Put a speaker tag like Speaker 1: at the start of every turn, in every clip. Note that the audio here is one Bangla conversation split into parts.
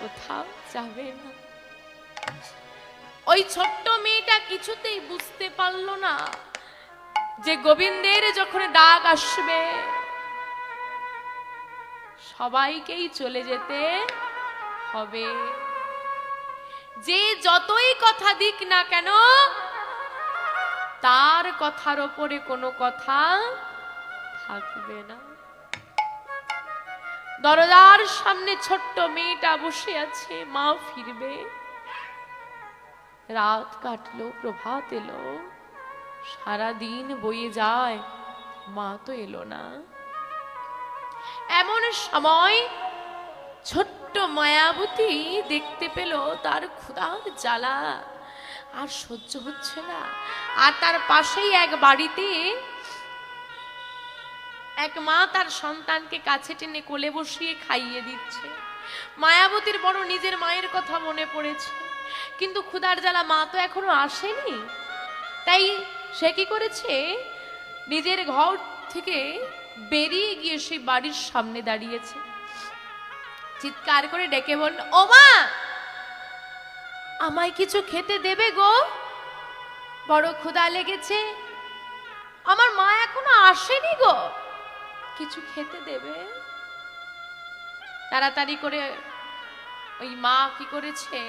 Speaker 1: কোথাও যাবে না। ওই ছোট্ট মেয়েটা কিছুতেই বুঝতে পারল না যে গোবিন্দের যখন ডাক আসবে, সবাইকেই চলে যেতে হবে। যে যতই কথা দিক না কেন, তার কথার ওপরে কোনো কথা থাকবে না। দরজার সামনে ছোট্ট মেয়েটা বসে আছে, মা ফিরবে। রাত কাটলো, প্রভাত এলো। সারা দিন বয়ে যায়, মা তো এলো না। এমন সময় ছোট্ট মায়াবতী দেখতে পেল তার ক্ষুধার জ্বালা। আর সহ্য হচ্ছে না। আর তার পাশেই এক বাড়িতে এক মা তার সন্তানকে কাছে টেনে কোলে বসিয়ে খাইয়ে দিচ্ছে। মায়াবতীর বড় নিজের মায়ের কথা মনে পড়েছে। কিন্তু ক্ষুধার জ্বালা মা তো এখনও আসেনি। তাই সে কি করেছে? নিজের ঘর থেকে বেরিয়ে গিয়ে সেই বাড়ির সামনে দাঁড়িয়েছে। চিৎকার করে ডেকে বলল, ও মা, আমায় কিছু খেতে দেবে গো? বড় ক্ষুধা লেগেছে। আমার মা এখনও আসেনি গো। কিছু খেতে দেবে? তাড়াতাড়ি করে ওই মা কি করেছে?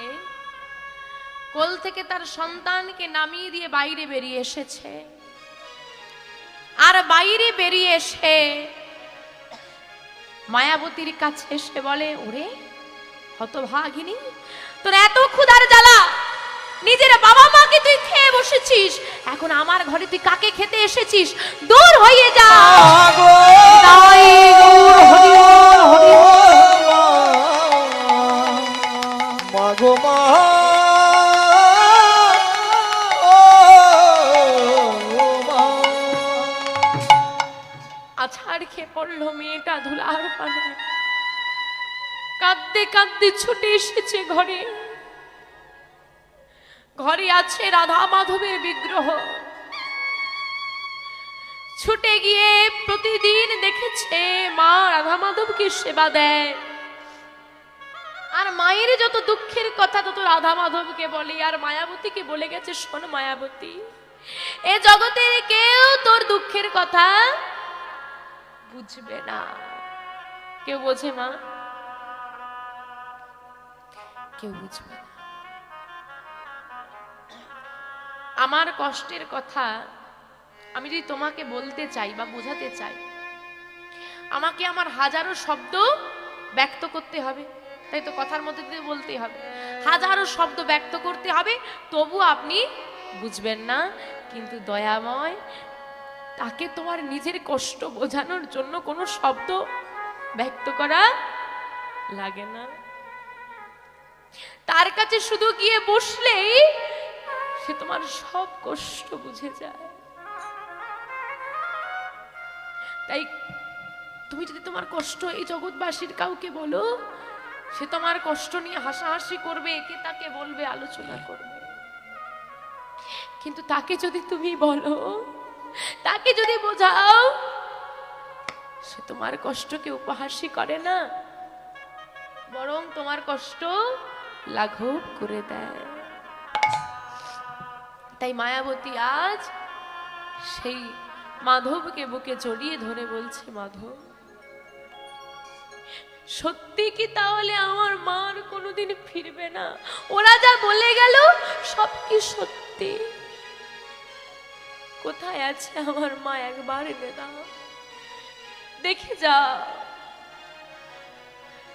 Speaker 1: কোল থেকে তার সন্তানকে নামিয়ে দিয়ে বাইরে বেরিয়ে এসেছে। আর বাইরে বেরিয়ে এসে মায়াবতীর কাছে এসে বলে, ওরে হতভাগিনী, তোর এত ক্ষুধার জ্বালা! নিজের বাবা মাকে তুই খেয়ে বসেছিস। এখন আমার ঘরে তুই কাকে খেতে এসেছিস? দূর হয়ে যা।
Speaker 2: মাগো মা।
Speaker 1: আছাড় খেয়ে পড়ল মেয়েটা ধুলার পানে। কাঁদতে কাঁদতে ছুটে এসেছে ঘরে। ঘরে আছে রাধা মাধবের বিগ্রহ। ছুটে গিয়ে প্রতিদিন দেখেছে মা রাধা মাধবকে সেবা দেয়। আর মায়ের যত দুঃখের কথা তত রাধা মাধবকে বলে, আর মায়াবতীকে বলে গেছে, শোন মায়াবতী, এ জগতের কেউ তোর দুঃখের কথা বুঝবে না। কেউ বোঝে মা? কেউ বুঝবে না। আমার কষ্টের কথা আমি যদি তোমাকে বলতে চাই বা বোঝাতে চাই, আমাকে আমার হাজারো শব্দ ব্যক্ত করতে হবে। তাই তো কথার মধ্যে দিয়ে বলতে হবে। হাজারো শব্দ ব্যক্ত করতে হবে, তবু আপনি বুঝবেন না। কিন্তু দয়াময়, তাকে তোমার নিজের কষ্ট বোঝানোর জন্য কোনো শব্দ ব্যক্ত করা লাগে না। তার কাছে শুধু গিয়ে বসলেই সে তোমার সব কষ্ট বুঝে যায়। তাই তুমি যদি তোমার কষ্ট এই জগৎবাসীর কাউকে বলো, সে তোমার কষ্ট নিয়ে হাসাহাসি করবে, একে তাকে বলবে, আলোচনা করবে। কিন্তু তাকে যদি তুমি বলো, তাকে যদি বোঝাও, সে তোমার কষ্টকে উপহাসই করে না, বরং তোমার কষ্ট লাঘব করে দেয়। তাই মায়াবতী আজ সেই মাধবকে বুকে জড়িয়ে ধরে বলছে, মাধব, সত্যি কি তাহলে আমার মার কোনোদিন ফিরবে না? ওরা যা বলে গেল, সব কি সত্যি? কোথায় আছে আমার মা? একবার এনে দাও। দেখে যা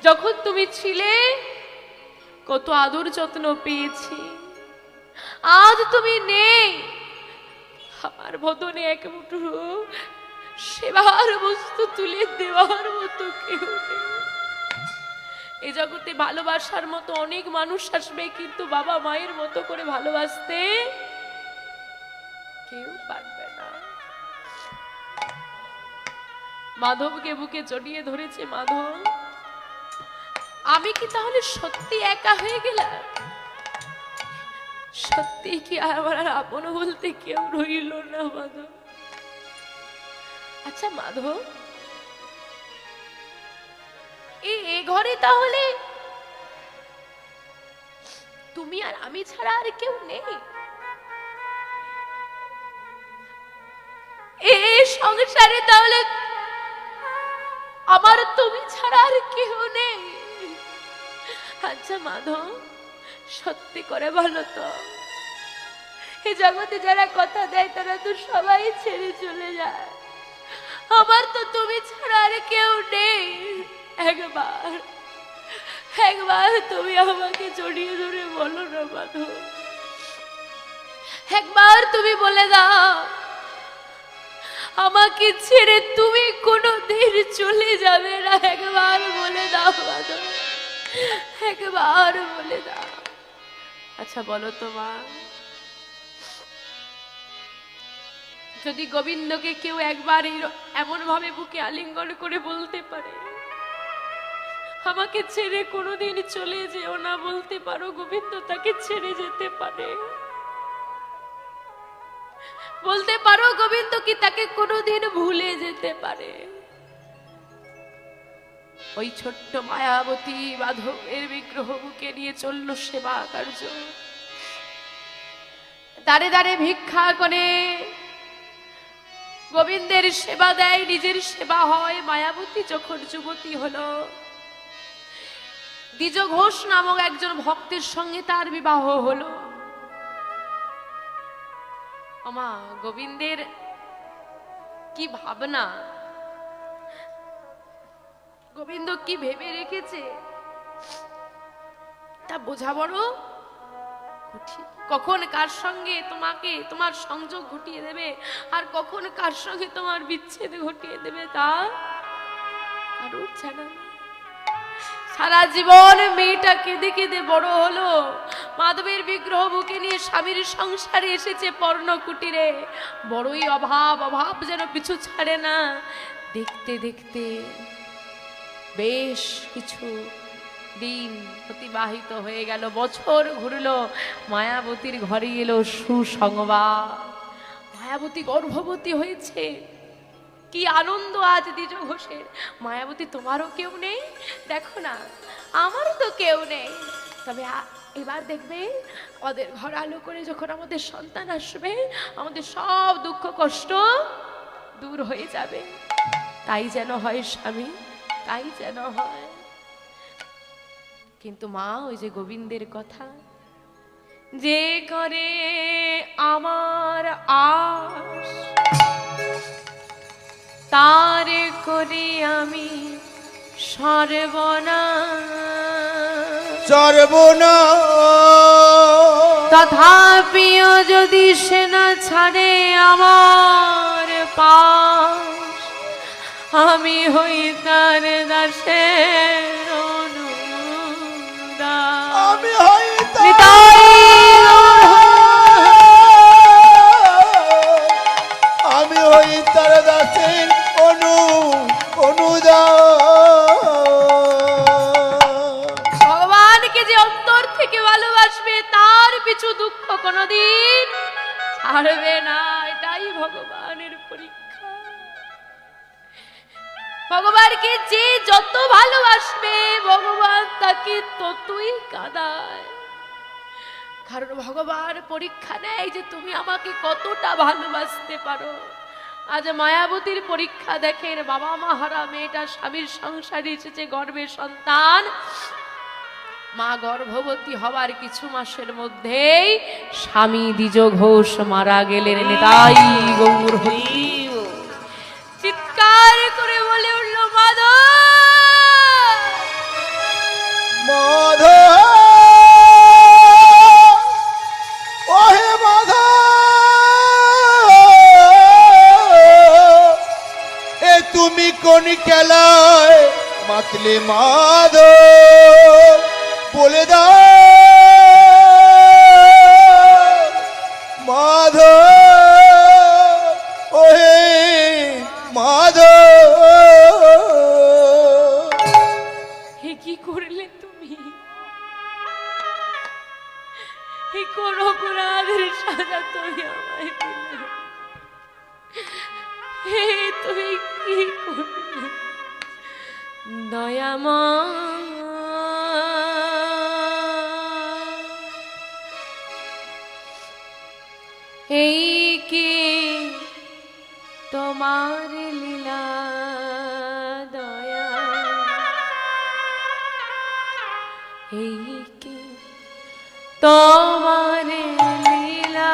Speaker 1: যখন তুমি ছিলে, কত আদর যত্ন পেয়েছি। আজ তুমি নেই। আমার বদনে এক মুঠো সেবার বস্তু তুলে দেওয়ার মতো কেউ এই জগতে ভালোবাসার মতো অনেক মানুষ আসবে, কিন্তু বাবা মায়ের মতো করে ভালোবাসতে কেউ পারবে না। মাধবকে বুকে জড়িয়ে ধরেছে, মাধব, আমি কি তাহলে সত্যি একা হয়ে গেলাম? সত্যি কি আমার আর আপন বলতে কেউ রইল না, মাধব? আচ্ছা মাধব? এই এ ঘরে তাহলে? তুমি আর আমি ছাড়া আর কেউ নেই? এই সংসারে তাহলে আমার তুমি ছাড়া আর কেউ নেই। আচ্ছা মাধব, সত্যি করে বলো তো। এই জগতে যারা কথা দেয়, তারা তো সবাই ছেড়ে চলে যায়। আমার তো তুমি ছাড়া আর কেউ নেই। একবার একবার তুমি আমাকে জড়িয়ে ধরে বলো না মাধব একবার তুমি বলে দাও, আমাকে ছেড়ে তুমি কোনো দিন চলে যাবে না। একবার বলে দাও মাধব একবার বলে দাও। আচ্ছা বলো তো মা। যদি গোবিন্দকে কেউ একবার এমন ভাবে বুকে আলিঙ্গন করে বলতে পারে, আমাকে ছেড়ে কোনোদিন চলে যেও না বলতে পারো, গোবিন্দ তাকে ছেড়ে যেতে পারে। বলতে পারো গোবিন্দ কি তাকে কোনোদিন ভুলে যেতে পারে। ওই ছোট্ট মায়াবতী বাধবের বিগ্রহ বুকে নিয়ে চলল সেবা কার্য। দাঁড়ে দাঁড়ে ভিক্ষা করে গোবিন্দের সেবা দেয়, নিজের সেবা হয়। মায়াবতী যখন যুবতী হলো, দ্বিজ ঘোষ নামক একজন ভক্তের সঙ্গে তার বিবাহ হলো। আমা গোবিন্দের কি ভাবনা? গোবিন্দ কি ভেবে রেখেছে? তা বোঝা বড়। কখন কার সঙ্গে তোমাকে তোমার সংযোগ ঘটিয়ে দেবে? আর কখন কার সঙ্গে তোমার বিচ্ছেদ ঘটিয়ে দেবে তা কারোর জানা সারা জীবন মেয়েটা কেঁদে কেঁদে বড় হলো। মাধবের বিগ্রহ বুকে নিয়ে স্বামীর সংসারে এসেছে পর্ণ কুটিরে বড়ই অভাব অভাব যেন পিছু ছাড়ে না। দেখতে দেখতে বেশ কিছু দিন অতিবাহিত হয়ে গেল, বছর ঘুরলো, মায়াবতীর ঘরে এলো সুসংবাদ। মায়াবতী গর্ভবতী হয়েছে। কি আনন্দ আজ দ্বিজ ঘোষের। মায়াবতী, তোমারও কেউ নেই? দেখো না, আমারও তো কেউ নেই। তবে এবার দেখবে, ওদের ঘর আলো করে যখন আমাদের সন্তান আসবে, আমাদের সব দুঃখ কষ্ট দূর হয়ে যাবে। তাই যেন হয় স্বামী, তাই যেন হয়। কিন্তু মা ওই যে গোবিন্দের কথা যে করে আমার আশ তার করি আমি সর্বনা
Speaker 2: সর্বনা
Speaker 1: তথাপিও যদি সে না ছাড়ে আমার পাশ আমি হই তার দাসের পিছু দুঃখ কোনোদিন ছাড়বে না। এটাই ভগবানের পরীক্ষা। ভগবানকে যে যত ভালোবাসবে, ভগবান তাকে ততই কাঁদায়। কারণ ভগবান পরীক্ষা নেয় যে তুমি আমাকে কতটা ভালোবাসতে পারো। আজ মায়াবতীর পরীক্ষা দেখেন, বাবা মা হারা মেয়েটা স্বামীর সংসারে এসেছে গর্ভের সন্তান। মা গর্ভবতী হবার কিছু মাসের মধ্যেই স্বামী দ্বিজ ঘোষ মারা গেলেন তাই গৌর হরি। চিৎকার করে বলে উঠল, মাধব!
Speaker 2: মাধ ওহে মাধ এ তুমি কোন খেলায় মাতলে মাধ বলে দাও। মাধ
Speaker 1: তোমার লীলা
Speaker 2: দয়া। এই কি? তোমার লীলা।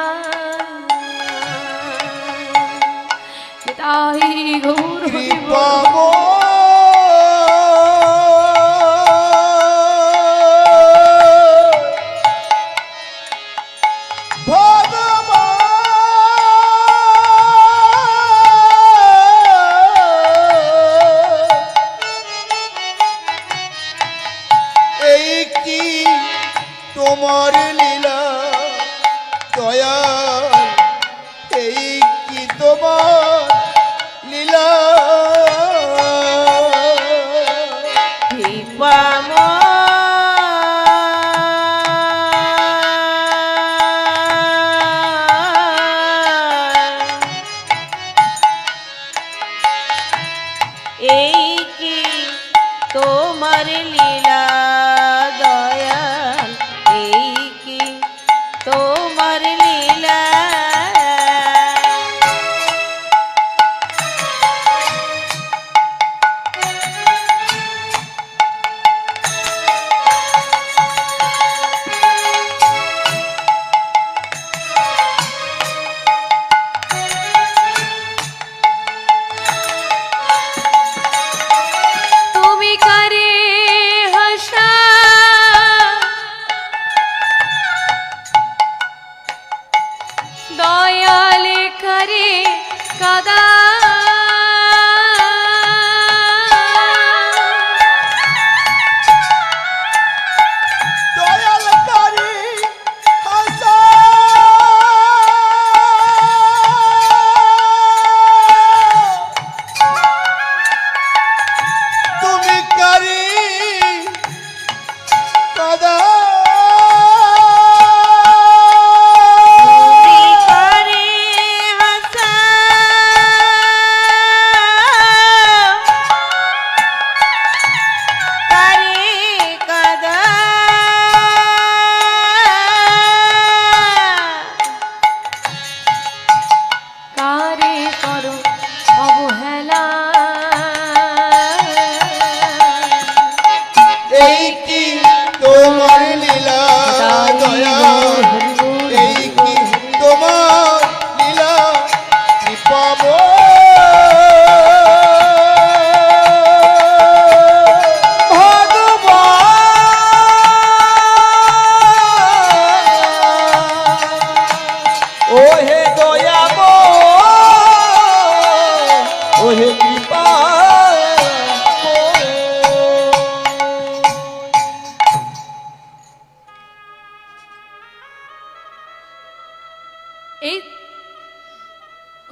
Speaker 2: তাই ঘুর তোমার লীলা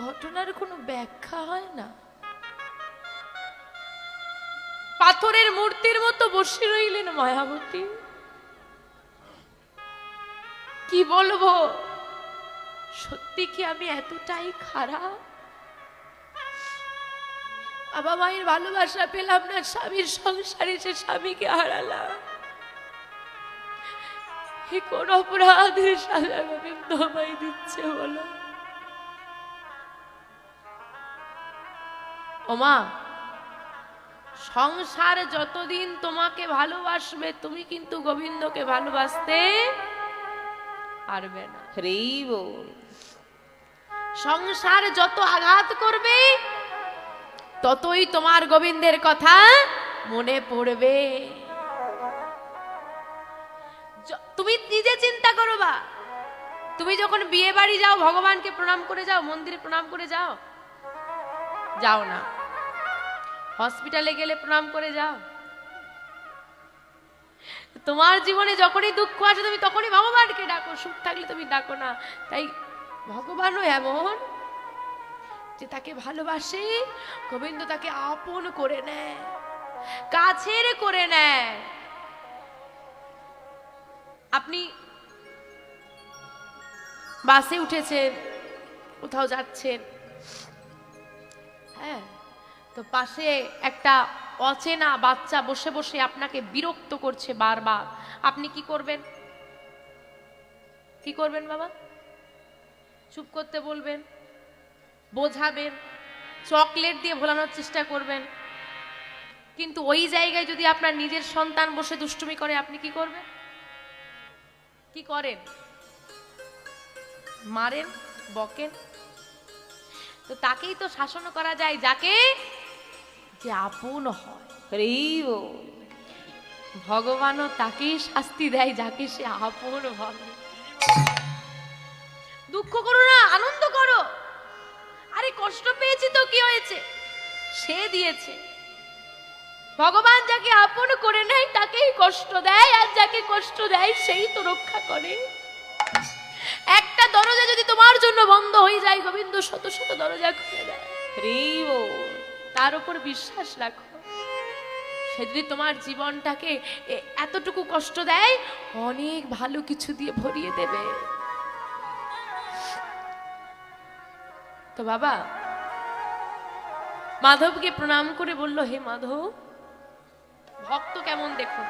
Speaker 1: ঘটনার কোনো ব্যাখ্যা হয় না। পাথরের মূর্তির মতো বসে রইলেন মায়াবতী। কি বলব? সত্যি কি আমি এতটাই খারাপ? বাবা মায়ের ভালোবাসা পেলাম না, স্বামীর সংসারে সে স্বামীকে হারালাম। কোন অপরাধের সাজা গোবিন্দ দিচ্ছে বলো? ওমা সংসার যতদিন তোমাকে ভালোবাসবে তুমি কিন্তু গোবিন্দকে ভালোবাসতে পারবে না। সংসার যত আঘাত করবে ততই তোমার গোবিন্দের কথা মনে পড়বে। তুমি নিজে চিন্তা করো বা। তুমি যখন বিয়ে বাড়ি যাও ভগবানকে প্রণাম করে যাও মন্দিরে প্রণাম করে যাও যাও না। হসপিটালে গেলে প্রণাম করে যাও। তোমার জীবনে যখনই দুঃখ আসে তুমি তখনই ভগবানকে ডাকো, সুখ থাকলে তুমি ডাকো না। তাই ভগবানও এমন যে তাকে ভালোবাসে, গোবিন্দ তাকে আপন করে নেয়, কাছের করে নেয়। আপনি বাসে উঠেছেন, কোথাও যাচ্ছেন। হ্যাঁ। তো পাশে একটা অচেনা বাচ্চা বসে বসে আপনাকে বিরক্ত করছে বারবার। আপনি কি করবেন? কি করবেন বাবা? চুপ করতে বলবেন, বোঝাবেন, চকলেট দিয়ে ভোলানোর চেষ্টা করবেন। কিন্তু ওই জায়গায় যদি আপনার নিজের সন্তান বসে দুষ্টুমি করে, আপনি কি করবেন? কি করেন? মারেন, বকেন। তো তাকেই তো শাসন করা যায়। যাকে যে আপন হয়। ভগবানও তাকেই শাস্তি দেয়, যাকে সে আপন ভাবে। দুঃখ করো না, আনন্দ করো। আরে কষ্ট পেয়েছি তো কি হয়েছে? সে দিয়েছে। ভগবান যাকে আপন করে নেয়, তাকেই কষ্ট দেয়, আর যাকে কষ্ট দেয়, সেই তো রক্ষা করে। একটা দরজা যদি তোমার জন্য বন্ধ হয়ে যায়, গোবিন্দ শত শত দরজা খুলে দেয়। তার উপর বিশ্বাস রাখো। সে যদি তোমার জীবনটাকে এতটুকু কষ্ট দেয়, অনেক ভালো কিছু দিয়ে ভরিয়ে দেবে। তো বাবা, মাধবকে প্রণাম করে বলল, হে মাধব, ভক্ত কেমন দেখুন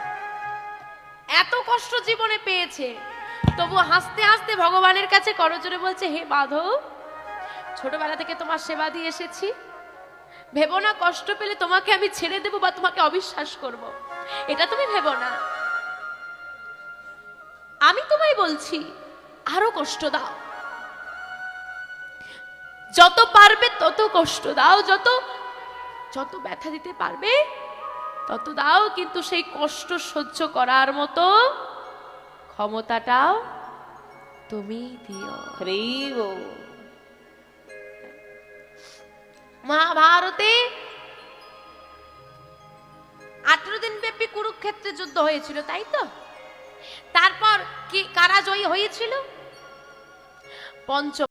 Speaker 1: এত কষ্ট জীবনে পেয়েছে। তবু হাসতে হাসতে ভগবানের কাছে করজোরে বলছে, হে মাধব, ছোটবেলা থেকে তোমার সেবা দিয়ে এসেছি। ভেবো না, কষ্ট পেলে তোমাকে আমি ছেড়ে দেবো বা তোমাকে অবিশ্বাস করব। এটা তুমি ভেবো না। আমি তোমায় বলছি, আরও কষ্ট দাও। যত পারবে তত কষ্ট দাও, যত যত ব্যথা দিতে পারবে তত দাও, কিন্তু সেই কষ্ট সহ্য করার মতো ক্ষমতাটাও তুমি দিও। মহাভারতে আঠেরো দিন ব্যাপী কুরুক্ষেত্রে যুদ্ধ হয়েছিল, তাই তো? তারপর কি কারা জয়ী হয়েছিল? পঞ্চ